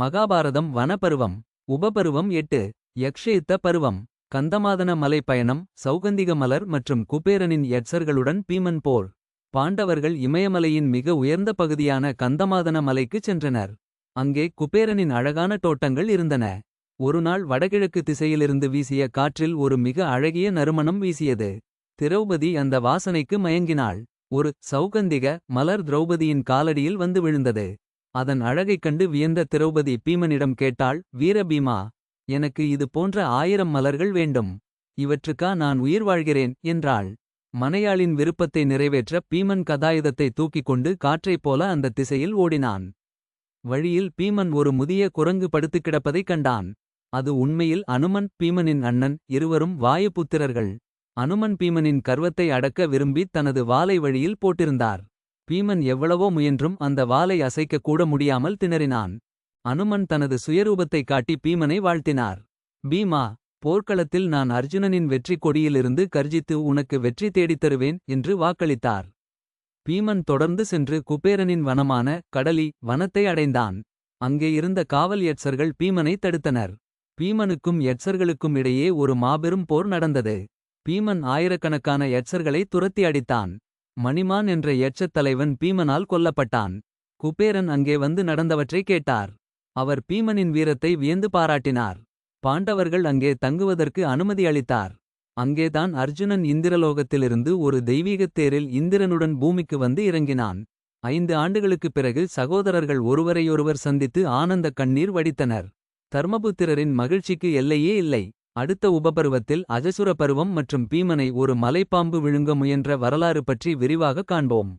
மகாபாரதம் வனப்பருவம். உபபருவம் எட்டு யக்ஷயுத்த பருவம். கந்தமாதன மலை பயணம் சௌகந்திக மலர் மற்றும் குபேரனின் யட்சர்களுடன் பீமன் போர். பாண்டவர்கள் இமயமலையின் மிக உயர்ந்த பகுதியான கந்தமாதன மலைக்குச் சென்றனர். அங்கே குபேரனின் அழகான தோட்டங்கள் இருந்தன. ஒருநாள் வடகிழக்கு திசையிலிருந்து வீசிய காற்றில் ஒரு மிக அழகிய நறுமணம் வீசியது. திரௌபதி அந்த வாசனைக்கு மயங்கினாள். ஒரு சௌகந்திக மலர் திரௌபதியின் காலடியில் வந்து விழுந்தது. அதன் அழகைக் கண்டு வியந்த திரௌபதி பீமனிடம் கேட்டாள் வீரபீமா எனக்கு இது போன்ற ஆயிரம் மலர்கள் வேண்டும். இவற்றுக்கா நான் உயிர் வாழ்கிறேன்? என்றாள். மனையாளின் விருப்பத்தை நிறைவேற்ற பீமன் கதாயுதத்தை தூக்கிக் கொண்டு காற்றைப் போல அந்த திசையில் ஓடினான். வழியில் பீமன் ஒரு முதிய குரங்கு படுத்துக் கிடப்பதைக் கண்டான். அது உண்மையில் அனுமன் பீமனின் அண்ணன் இருவரும் வாயுபுத்திரர்கள். அனுமன் பீமனின் கர்வத்தை அடக்க விரும்பி தனது வாலை வழியில் போட்டிருந்தார். பீமன் எவ்வளவோ முயன்றும் அந்த வாலை அசைக்க கூட முடியாமல் திணறினான். அனுமன் தனது சுயரூபத்தைக் காட்டி பீமனை வாழ்த்தினார். பீமா போர்க்களத்தில் நான் அர்ஜுனனின் வெற்றிக் கொடியிலிருந்து கர்ஜித்து உனக்கு வெற்றி தேடித் தருவேன் என்று வாக்களித்தார். பீமன் தொடர்ந்து சென்று குபேரனின் வனமான கடலி வனத்தை அடைந்தான். அங்கே இருந்த காவல் எட்சர்கள் பீமனை தடுத்தனர். பீமனுக்கும் யட்சர்களுக்கும் இடையே ஒரு மாபெரும் போர் நடந்தது. பீமன் ஆயிரக்கணக்கான எட்சர்களை துரத்தி அடித்தான். மணிமான் என்ற எச்சத் தலைவன் பீமனால் கொல்லப்பட்டான். குபேரன் அங்கே வந்து நடந்தவற்றை கேட்டார். அவர் பீமனின் வீரத்தை வியந்து பாராட்டினார். பாண்டவர்கள் அங்கே தங்குவதற்கு அனுமதி அளித்தார். அங்கேதான் அர்ஜுனன் இந்திரலோகத்திலிருந்து ஒரு தெய்வீகத் தேரில் இந்திரனுடன் பூமிக்கு வந்து இறங்கினான். ஐந்து ஆண்டுகளுக்குப் பிறகு சகோதரர்கள் ஒருவரையொருவர் சந்தித்து ஆனந்த கண்ணீர் வடித்தனர். தர்மபுத்திரரின் மகிழ்ச்சிக்கு எல்லையே இல்லை. அடுத்த உபபருவத்தில் அஜசுர பருவம் மற்றும் பீமனை ஒரு மலைப்பாம்பு விழுங்க முயன்ற வரலாறு பற்றி விரிவாக காண்போம்.